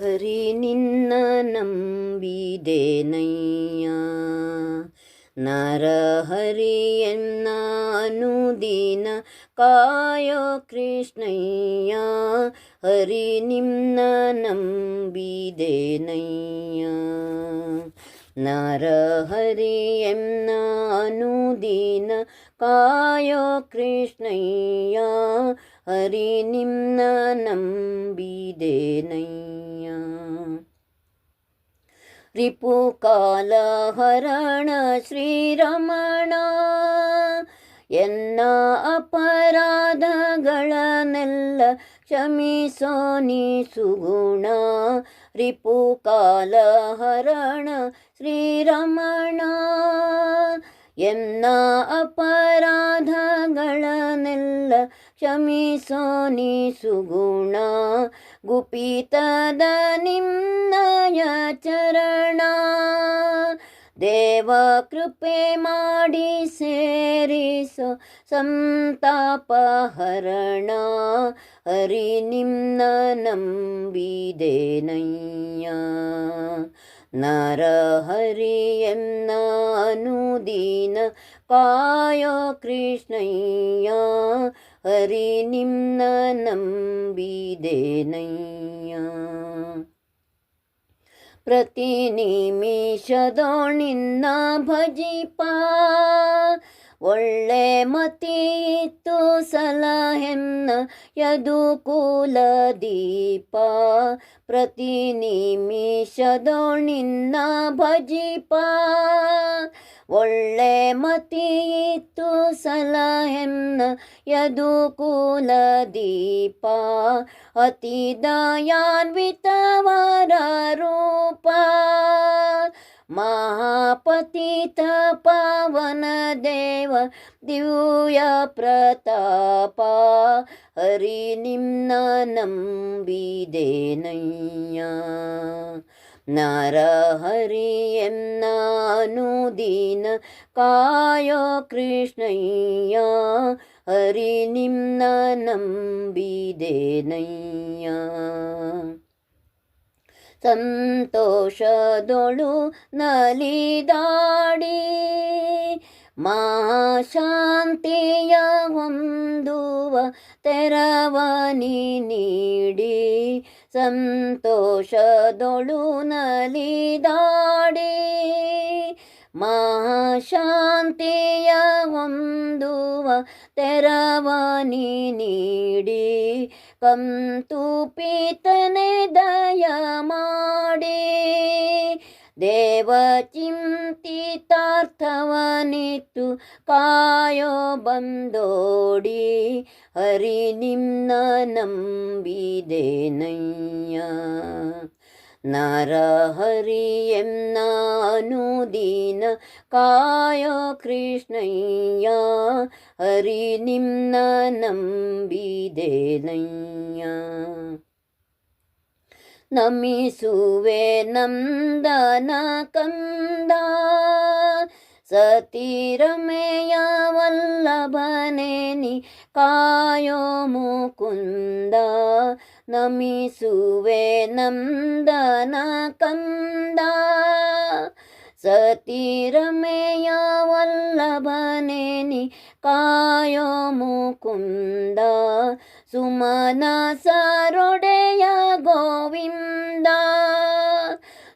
ಹರಿ ನಿನ್ನ ನಂಬಿದೆನಯ್ಯ ನರಹರಿಯನ್ನ ಅನುದಿನ ಕಾಯೋ ಕೃಷ್ಣಯ್ಯ ಹರಿ ನಿನ್ನ ನಂಬಿದೆನಯ್ಯ नरहरियम्ना अनुदीन कायो कृष्णय्या हरिनिम्न नम्बिदेनय्या ರಿಪುಕಾಲಹರಣ ಶ್ರೀರಮಣ ಎನ್ನ ಅಪರಾಧಗಳನ್ನೆಲ್ಲ ಕ್ಷಮಿಸೋನಿ ಸೋನಿ ಸುಗುಣ ರಿಪುಕಾಲಹರಣ ಶ್ರೀರಮಣ ಎನ್ನ ಅಪರಾಧಗಳನ್ನೆಲ್ಲ ಶಮಿ ಸೋನಿ ಸುಗುಣ ಗುಪಿತದ ನಿಮ್ಮ चरणा देव कृपे माडिषेरिसु सन्तापहरण हरिनिं ननं बिदे नर हरियं ननुदिन् कृष्णैया कृष्ण हरिनिं प्रतिनिमिषदोणिन्ना भजिपा ಒಳ್ಳೆ ಮತಿತ್ತು ಸಲಹೆನ್ನ ಯದು ಕೂಲ ದೀಪ ಪ್ರತಿ ನಿಮಿಷದೋಣಿನ್ನ ಭಜಿಪ ಒಳ್ಳೆ ಮತಿಯಿತ್ತು ಸಲಹೆನ್ನ ಯದು ಕೂಲ ದೀಪ ಅತಿ ದಯಾನ್ವಿತವರ ರೂಪ पावन देव दिव्य दिवप्रतापा हरिनिम् ननं नर हरि एं नानुदीन काय कृष्णय हरिनिम् विदेनय ಸಂತೋಷದೊಳು ನಲಿದಾಡಿ ಶಾಂತಿಯ ಹೊಂದುವ ತೆರವನಿ ನೀಡಿ ಸಂತೋಷದೊಳು ನಲಿದಾಡಿ ಮಹಾಶಾಂತಿಯ ಒಂದುವ ತೆರವನಿ ನೀಡಿ ಕಂತುಪಿತನೆ ದಯ ಮಾಡಿ ದೇವ ಚಿಂತಿತಾರ್ಥವನಿತ್ತು ಕಾಯೋ ಬಂದೋಡಿ ಹರಿ ನಿಮ್ನ ನಂಬಿದೇನಯ್ಯ नर हरियं ननुदिन् कायो कृष्णैया हरिनिं नम्बिदेन नमिषुवे नं दनकन्द सतीरमेया कायो मुकुन्द ನಮಿಸುವೆ ನಂದನ ಕಂದ ಸತಿರಮೆಯ ವಲ್ಲಭನೇನಿ ಕಾಯೋ ಮುಕುಂದ ಸುಮನ ಸರೋಡೆ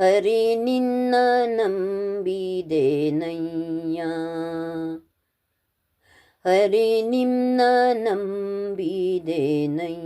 ಹರಿ ನಿನ್ನ ನಂಬಿದೆನಯ್ಯ ಹರಿ ನಿನ್ನ ನಂಬಿದೆನಯ್ಯ